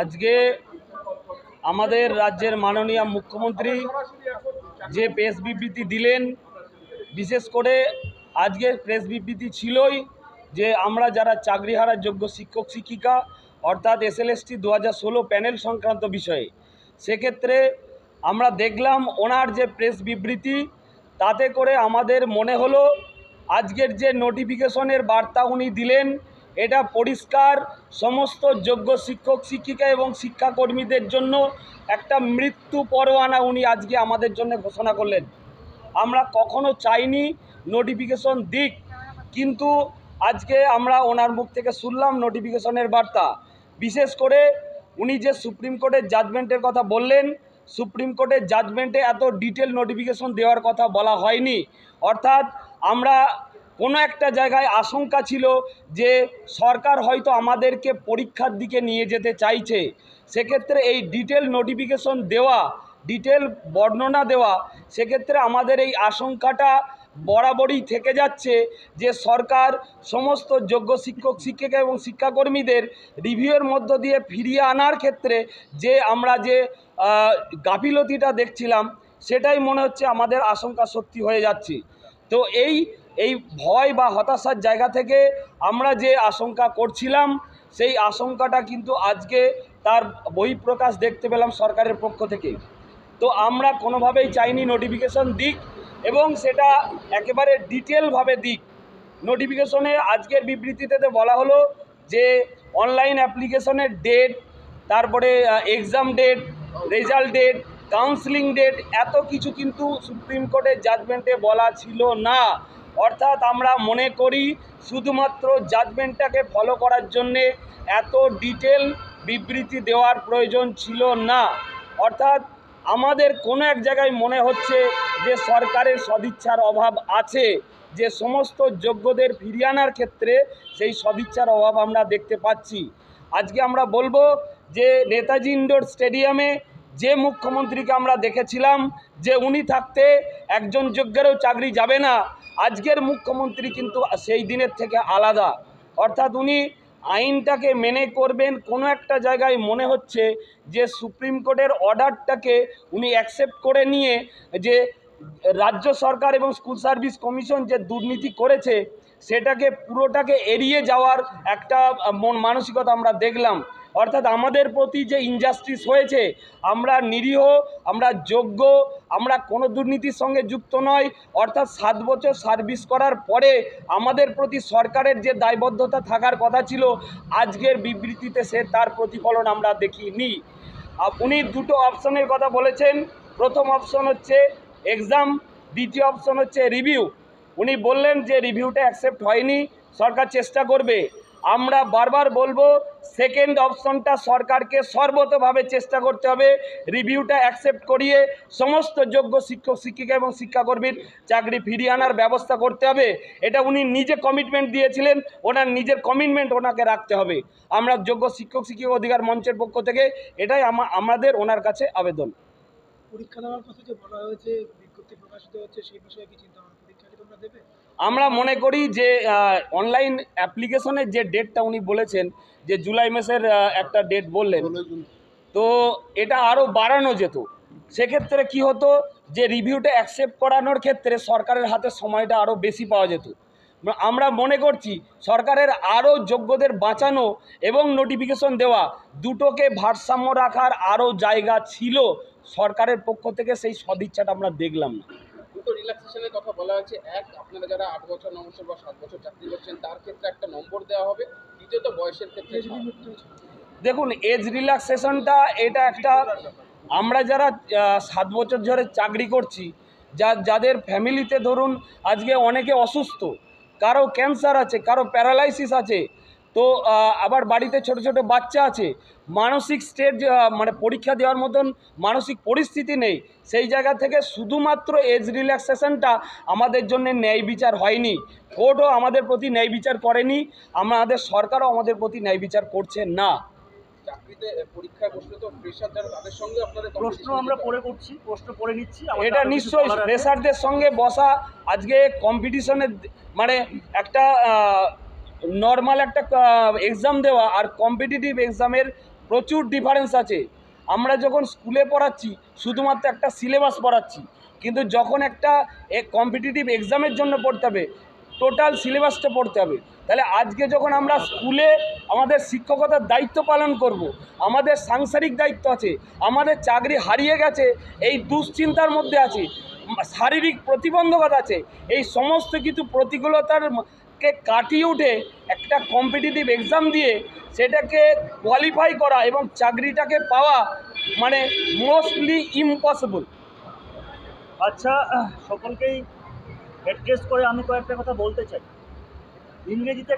আজকে আমাদের রাজ্যের মাননীয় মুখ্যমন্ত্রী যে প্রেস বিবৃতি দিলেন, বিশেষ করে আজকের প্রেস বিবৃতি ছিলই যে আমরা যারা চাকরি হারার যোগ্য শিক্ষক, শিক্ষিকা, অর্থাৎ এসএলএসটি দু হাজার ষোলো প্যানেল সংক্রান্ত বিষয়ে, সেক্ষেত্রে আমরা দেখলাম ওনার যে প্রেস বিবৃতি, তাতে করে আমাদের মনে হলো আজকের যে নোটিফিকেশনের বার্তা উনি দিলেন এটা পরিষ্কার সমস্ত যোগ্য শিক্ষক, শিক্ষিকা এবং শিক্ষাকর্মীদের জন্য একটা মৃত্যু পরোয়ানা উনি আজকে আমাদের জন্য ঘোষণা করলেন। আমরা কখনো চাইনি নোটিফিকেশন দিক, কিন্তু আজকে আমরা ওনার মুখ থেকে শুনলাম নোটিফিকেশনের বার্তা। বিশেষ করে উনি যে সুপ্রিম কোর্টের জাজমেন্টের কথা বললেন, সুপ্রিম কোর্টের জাজমেন্টে এত ডিটেল নোটিফিকেশন দেওয়ার কথা বলা হয়নি। অর্থাৎ আমরা কোনো একটা জায়গায় আশঙ্কা ছিল যে সরকার হয়তো আমাদেরকে পরীক্ষার দিকে নিয়ে যেতে চাইছে। সেক্ষেত্রে এই ডিটেল নোটিফিকেশন দেওয়া, ডিটেল বর্ণনা দেওয়া, সেক্ষেত্রে আমাদের এই আশঙ্কাটা বরাবরই থেকে যাচ্ছে যে সরকার সমস্ত যোগ্য শিক্ষক, শিক্ষিকা এবং শিক্ষাকর্মীদের রিভিউয়ের মধ্য দিয়ে ফিরিয়ে আনার ক্ষেত্রে যে আমরা যে গাফিলতিটা দেখছিলাম, সেটাই মনে হচ্ছে আমাদের আশঙ্কা সত্যি হয়ে যাচ্ছে। তো এই এই ভয় বা হতাশার জায়গা থেকে আমরা যে আশঙ্কা করছিলাম, সেই আশঙ্কাটা কিন্তু আজকে তার বহিঃপ্রকাশ দেখতে পেলাম সরকারের পক্ষ থেকে। তো আমরা কোনোভাবেই চাইনি নোটিফিকেশন দিক এবং সেটা একেবারে ডিটেলভাবে দিক। নোটিফিকেশনে আজকের বিবৃতিতে বলা হলো যে অনলাইন অ্যাপ্লিকেশনের ডেট তারপরে exam date result date counselling date এত কিছু কিন্তু সুপ্রিম কোর্টের জাজমেন্টে বলা ছিল না। অর্থাৎ আমরা মনে করি শুধুমাত্র জাজমেন্টটাকে ফলো করার জন্যে এত ডিটেল বিবৃতি দেওয়ার প্রয়োজন ছিল না। অর্থাৎ আমাদের কোনো এক জায়গায় মনে হচ্ছে যে সরকারের সদিচ্ছার অভাব আছে, যে সমস্ত যোগ্যদের ফিরিয়ে আনার ক্ষেত্রে সেই সদিচ্ছার অভাব আমরা দেখতে পাচ্ছি। আজকে আমরা বলব যে নেতাজি ইন্ডোর স্টেডিয়ামে যে মুখ্যমন্ত্রীকে আমরা দেখেছিলাম, যে উনি থাকতে একজন যোগ্যেরও চাকরি যাবে না আজকের মুখ্যমন্ত্রী কিন্তু সেই দিনের থেকে আলাদা। অর্থাৎ উনি আইনটাকে মেনে করবেন কোনো একটা জায়গায় মনে হচ্ছে যে সুপ্রিম কোর্টের অর্ডারটাকে উনি অ্যাকসেপ্ট করে নিয়ে যে রাজ্য সরকার এবং স্কুল সার্ভিস কমিশন যে দুর্নীতি করেছে, সেটাকে পুরোটাকে এড়িয়ে যাওয়ার একটা মন মানসিকতা আমরা দেখলাম। অর্থাৎ আমাদের প্রতি যে ইনজাস্টিস হয়েছে, আমরা নিরীহ, আমরা যোগ্য, আমরা কোনো দুর্নীতির সঙ্গে যুক্ত নয় অর্থাৎ সাত বছর সার্ভিস করার পরে আমাদের প্রতি সরকারের যে দায়বদ্ধতা থাকার কথা ছিল, আজকের বিবৃতিতে সে তার প্রতিফলন আমরা দেখিনি। উনি দুটো অপশনের কথা বলেছেন। প্রথম অপশন হচ্ছে এক্সাম দ্বিতীয় অপশন হচ্ছে রিভিউ উনি বললেন যে রিভিউটা অ্যাকসেপ্ট হয়নি, সরকার চেষ্টা করবে। আমরা বারবার বলব সেকেন্ড অপশনটা সরকারকে সর্বতভাবে চেষ্টা করতে হবে রিভিউটা অ্যাকসেপ্ট করিয়ে সমস্ত যোগ্য শিক্ষক, শিক্ষিকা এবং শিক্ষাকর্মীর চাকরি ফিরিয়ে আনার ব্যবস্থা করতে হবে। এটা উনি নিজে কমিটমেন্ট দিয়েছিলেন, ওনার নিজের কমিটমেন্ট ওনাকে রাখতে হবে। আমরা যোগ্য শিক্ষক, শিক্ষিকা অধিকার মঞ্চের পক্ষ থেকে এটাই আমাদের ওনার কাছে আবেদন। পরীক্ষা দেওয়ার কথা যে বলা হয়েছে, বিজ্ঞপ্তি প্রকাশিত হচ্ছে, সেই বিষয়ে কি চিন্তা ভাবনা? পরীক্ষা তোমরা দেবে? আমরা মনে করি যে অনলাইন অ্যাপ্লিকেশনের যে ডেটটা উনি বলেছেন যে জুলাই মাসের একটা ডেট বললেন তো এটা আরও বাড়ানো যেত। সেক্ষেত্রে কি হতো যে রিভিউটা অ্যাকসেপ্ট করানোর ক্ষেত্রে সরকারের হাতে সময়টা আরও বেশি পাওয়া যেত। আমরা মনে করছি সরকারের আরও যোগ্যদের বাঁচানো এবং নোটিফিকেশন দেওয়া দুটোকে ভারসাম্য রাখার আরও জায়গা ছিল সরকারের পক্ষ থেকে সেই সদিচ্ছাটা আমরা দেখলাম না। দুটো রিল্যাক্সেশনের কথা বলা হয়েছে। এক আপনারা যারা আট বছর ন বছর বা সাত বছর চাকরি করছেন তার ক্ষেত্রে একটা নম্বর দেওয়া হবে। দ্বিতীয়ত বয়সের ক্ষেত্রে দেখুন এজ রিল্যাক্সেশনটা এটা একটা আমরা যারা সাত বছর ধরে চাকরি করছি যা যাদের ফ্যামিলিতে ধরুন আজকে অনেকে অসুস্থ কারও ক্যান্সার আছে কারও প্যারালাইসিস আছে তো আবার বাড়িতে ছোট ছোট বাচ্চা আছে। মানসিক স্টেট মানে পরীক্ষা দেওয়ার মতন মানসিক পরিস্থিতি নেই। সেই জায়গা থেকে শুধুমাত্র এজ রিল্যাক্সেশনটা আমাদের জন্য ন্যায় বিচার হয়নি। কোর্টও আমাদের প্রতি ন্যায় বিচার করেনি। আমাদের সরকারও আমাদের প্রতি ন্যায় বিচার করছে না। চাকরিতে পরীক্ষায় বসলে তো প্রেশার যারা তাদের সঙ্গে আপনাদের প্রশ্ন আমরা করছি প্রশ্ন পরে নিচ্ছি। এটা নিশ্চয়ই বলার সঙ্গে বসা আজকে কম্পিটিশনের মানে একটা নর্মাল একটা এক্সাম দেওয়া আর কম্পিটিটিভ এক্সামের প্রচুর ডিফারেন্স আছে আমরা যখন স্কুলে পড়াচ্ছি, শুধুমাত্র একটা সিলেবাস পড়াচ্ছি, কিন্তু যখন একটা কম্পিটিটিভ এক্সামের জন্য পড়তে হবে টোটাল সিলেবাসটা পড়তে হবে, তাহলে আজকে যখন আমরা স্কুলে আমাদের শিক্ষকতার দায়িত্ব পালন করব। আমাদের সাংসারিক দায়িত্ব আছে, আমাদের চাকরি হারিয়ে গেছে, এই দুশ্চিন্তার মধ্যে আছে, শারীরিক প্রতিবন্ধকতা আছে, এই সমস্ত কিছু প্রতিকূলতার কে কাটিয়ে উঠে একটা কম্পিটিটিভ এক্সাম দিয়ে সেটাকে কোয়ালিফাই করা এবং চাকরিটাকে পাওয়া মানে মোস্টলি ইম্পসিবল আচ্ছা সকলকেই অ্যাড্রেস করে আমি কয়েকটা কথা বলতে চাই। ইংরেজিতে